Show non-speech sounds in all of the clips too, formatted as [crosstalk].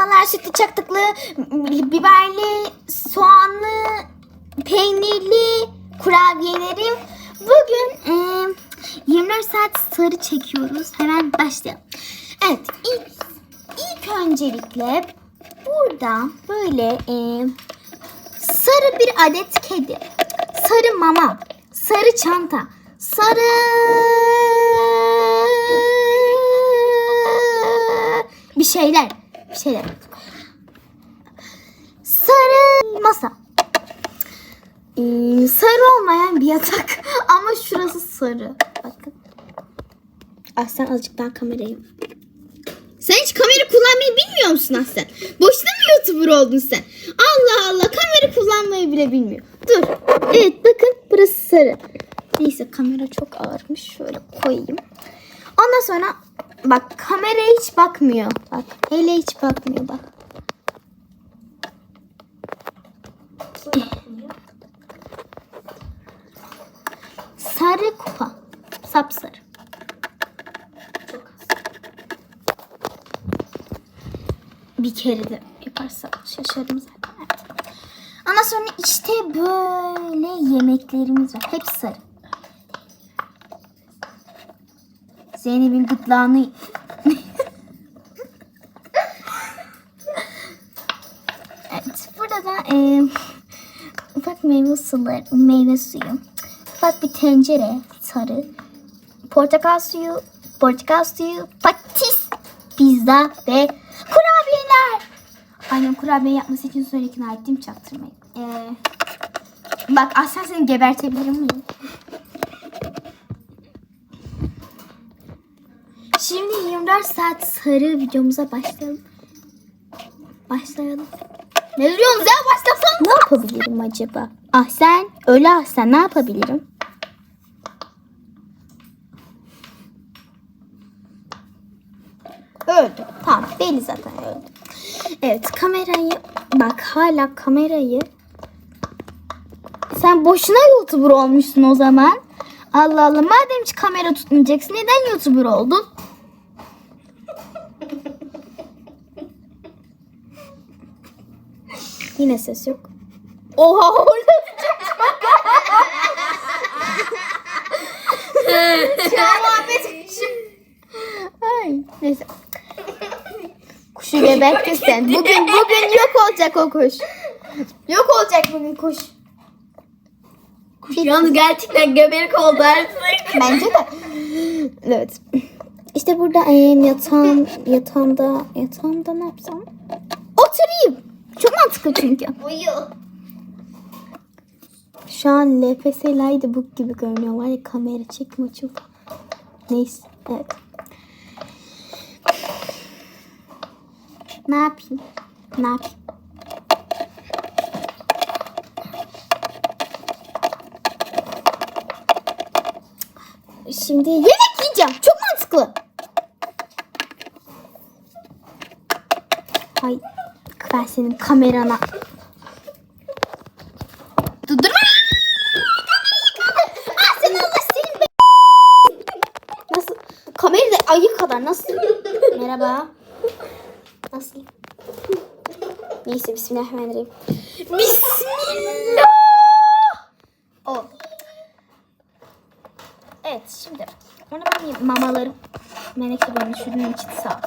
Merhabalar sütlü çaktıklı, biberli, soğanlı, peynirli kurabiyelerim. Bugün e, 24 saat sarı çekiyoruz. Hemen başlayalım. Evet ilk, ilk öncelikle burada böyle e, sarı bir adet kedi, sarı mama, sarı çanta, sarı bir şeyler, bir şeyler. Sarı masa. Ee, sarı olmayan bir yatak [laughs] ama şurası sarı. Bakın. Aslen azıcık daha kamerayı. Sen hiç kamera kullanmayı bilmiyor musun Aslen? Boşuna mı YouTuber oldun sen? Allah Allah kamera kullanmayı bile bilmiyor. Dur. Evet bakın burası sarı. Neyse kamera çok ağırmış. Şöyle koyayım. Ondan sonra bak kameraya hiç bakmıyor. Bak hele hiç bakmıyor bak. Sarı kupa. Sapsarı. Bir kere de yaparsak şaşarım zaten. Ondan sonra işte böyle yemeklerimiz var. Hep sarı. Zeynep'in gırtlağını... evet, burada da e, ufak meyve suları, meyve suyu, ufak bir tencere sarı, portakal suyu, portakal suyu, patis, pizza ve kurabiyeler. Annem kurabiye yapması için sonra ikna ettim çaktırmayın. Ee, bak aslen seni gebertebilirim miyim? Şimdi 24 saat sarı videomuza başlayalım. Başlayalım. Ne duruyorsunuz ya başlasana. Ne yapabilirim acaba? Ah sen, öyle ah sen ne yapabilirim? Öldü. Tamam belli zaten öldü. Evet kamerayı bak hala kamerayı sen boşuna YouTuber olmuşsun o zaman. Allah Allah madem hiç kamera tutmayacaksın neden YouTuber oldun? Yine ses yok. Oha [laughs] an muhabbet. Ay neyse. Kuşu geberttin sen. Bugün bugün yok olacak o kuş. Yok olacak bugün kuş. Yalnız gerçekten geberik oldu artık. Bence de. Evet. İşte burada e, yatağım, yatağımda, yatağımda ne yapsam? Oturayım. Çok mantıklı çünkü. Uyu. Şu an LPS Lady Book gibi görünüyor. Var ya kamera çekim açıldı. Neyse. Evet. Ne yapayım? Ne yapayım? Şimdi yemek yiyeceğim. Çok mantıklı. Ay ben senin kamerana. Durdurma. Ah sen Allah senin be. Nasıl? Kamerayı da ayı kadar nasıl? Merhaba. Nasıl? Neyse bismillahirrahmanirrahim. Bismillah. O. Evet şimdi onu ben yiyeyim. mamalarım. Menekşe benim şunun içi sağ.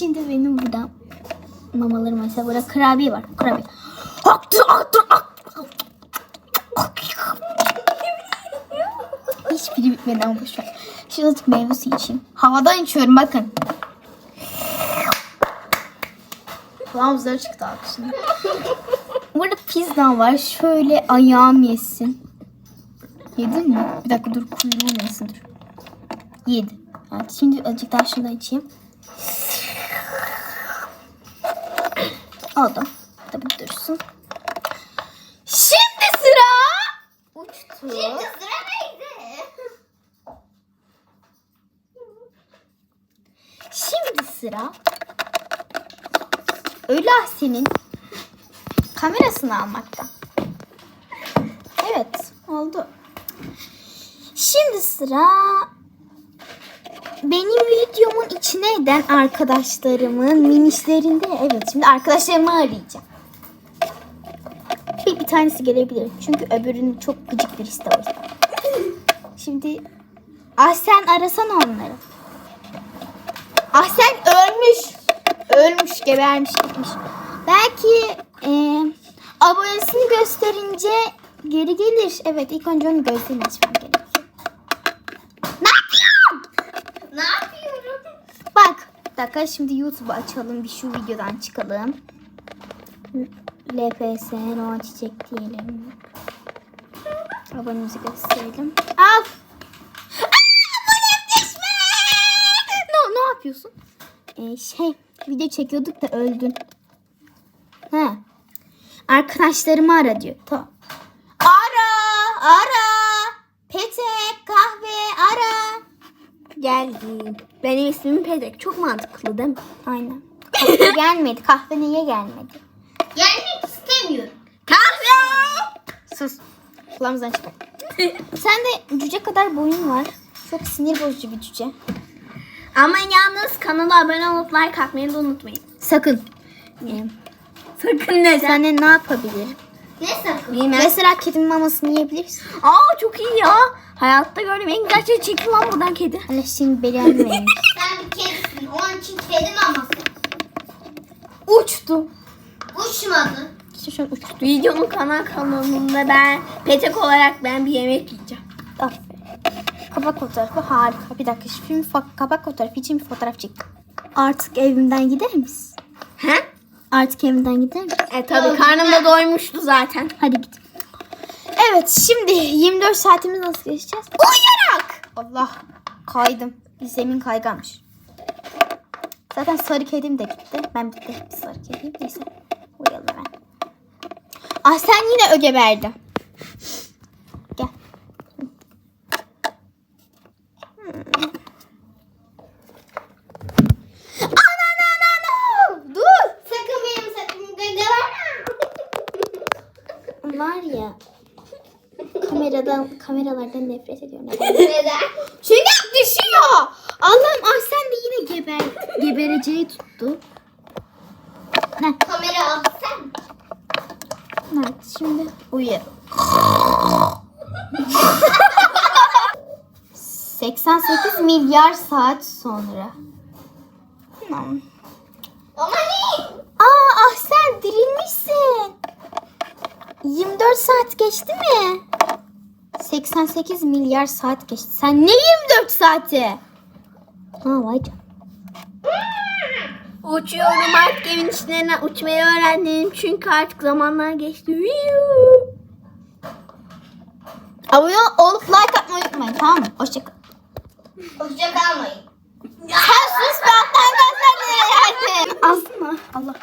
Şimdi benim burada mamalarım mesela burada kurabiye var. Kurabiye. Aktı aktı aktı. Hiçbiri bitmedi ama boşver. Şuradaki meyve suyu içeyim. Havadan içiyorum bakın. Kulağım zor çıktı şimdi. Burada pizza var. Şöyle ayağım yesin. Yedin mi? Bir dakika dur kuyruğum yesin dur. Yedi. Evet, şimdi azıcık daha şundan içeyim. Aldım. Tabii dursun. Şimdi sıra uçtu. Sıra neydi? Şimdi sıra Öyle senin kamerasını almakta. Evet oldu. Şimdi sıra benim videomun içine eden arkadaşlarımın minişlerinde evet şimdi arkadaşlarımı arayacağım. Bir, bir tanesi gelebilir. Çünkü öbürünün çok gıcık birisi de o yüzden. Şimdi ah sen arasana onları. Ah sen ölmüş. Ölmüş, gebermiş, gitmiş. Belki e, abonesini gösterince geri gelir. Evet ilk önce onun gözlerini açmam gerekiyor. Ne yapıyorsun? Ne yapıyorum? Bak. Bir dakika şimdi YouTube'u açalım. Bir şu videodan çıkalım. LPS Roğa Çiçek diyelim. Abonemizi gösterelim. Al. Abonem düşme. Ne, ne yapıyorsun? Ee, şey video çekiyorduk da öldün. Ha. Arkadaşlarımı ara diyor. Tamam. Ara, ara. Ara. Geldim. Benim ismim Pedek. Çok mantıklı değil mi? Aynen. Kahve [laughs] gelmedi. Kahve niye gelmedi? Gelmek istemiyorum. Kahve! Sus. Kulağımızdan çıkar. [laughs] Sen de cüce kadar boyun var. Çok sinir bozucu bir cüce. Ama yalnız kanala abone olup like atmayı da unutmayın. Sakın. Sakın neden? Sen ne yapabilirim? Ne sakın? Bilmem. Mesela kedinin mamasını yiyebilirsin. Aa çok iyi ya. Hayatta gördüğüm en güzel şey çekil lan buradan kedi. Hani şimdi beğenmeyin. [laughs] Sen bir kedisin. Onun için kedi maması. Uçtu. Uçmadı. İşte şu an uçtu. Videonun kanal kanalında ben Petek olarak ben bir yemek yiyeceğim. Aferin. Kapak fotoğrafı harika. Bir dakika şimdi kapak fotoğrafı için bir fotoğraf çek. Artık evimden gider misin? He? Artık evimden gider misin? E tabii karnım da doymuştu zaten. Hadi git. Evet şimdi 24 saatimiz nasıl geçeceğiz? Uyuyarak. Allah kaydım. Zemin kayganmış. Zaten sarı kedim de gitti. Ben bir de sarı kediyim. Neyse uyuyalım ben. Ah sen yine öge Var ya. Kameradan, kameralardan nefret ediyorum. [laughs] Neden? Çünkü düşüyor. Allah'ım ah sen de yine geber, gebereceği tuttu. Ne? Kamera al sen. Evet şimdi uyuyorum. 88 milyar saat sonra. Hmm. Ama ne? Aa ah sen dirilmişsin. 24 saat geçti mi? 88 milyar saat geçti. Sen ne 24 saati? Ha vay canına. Uçuyorum artık evin içlerinden uçmayı öğrendim. Çünkü artık zamanlar geçti. Abone olup like atmayı unutmayın tamam mı? Hoşçakalın. Hoşça kalmayın. Sen sus benden gözlerine Aslında Allah.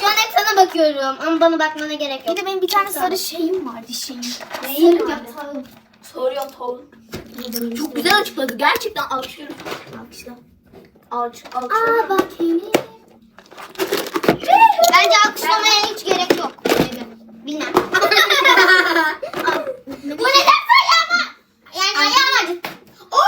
Şu an hep sana bakıyorum ama bana bakmana gerek yok. Bir de benim bir tane sarı şeyim vardı şeyim. Neyin Sarı vardı? Sarı yatağım. Çok güzel açıkladı. Gerçekten alkışlıyorum. Alkışla. Alkış, alkışla. Aa bak. Bence alkışlamaya hiç gerek yok. Bilmem. [laughs] Bu neden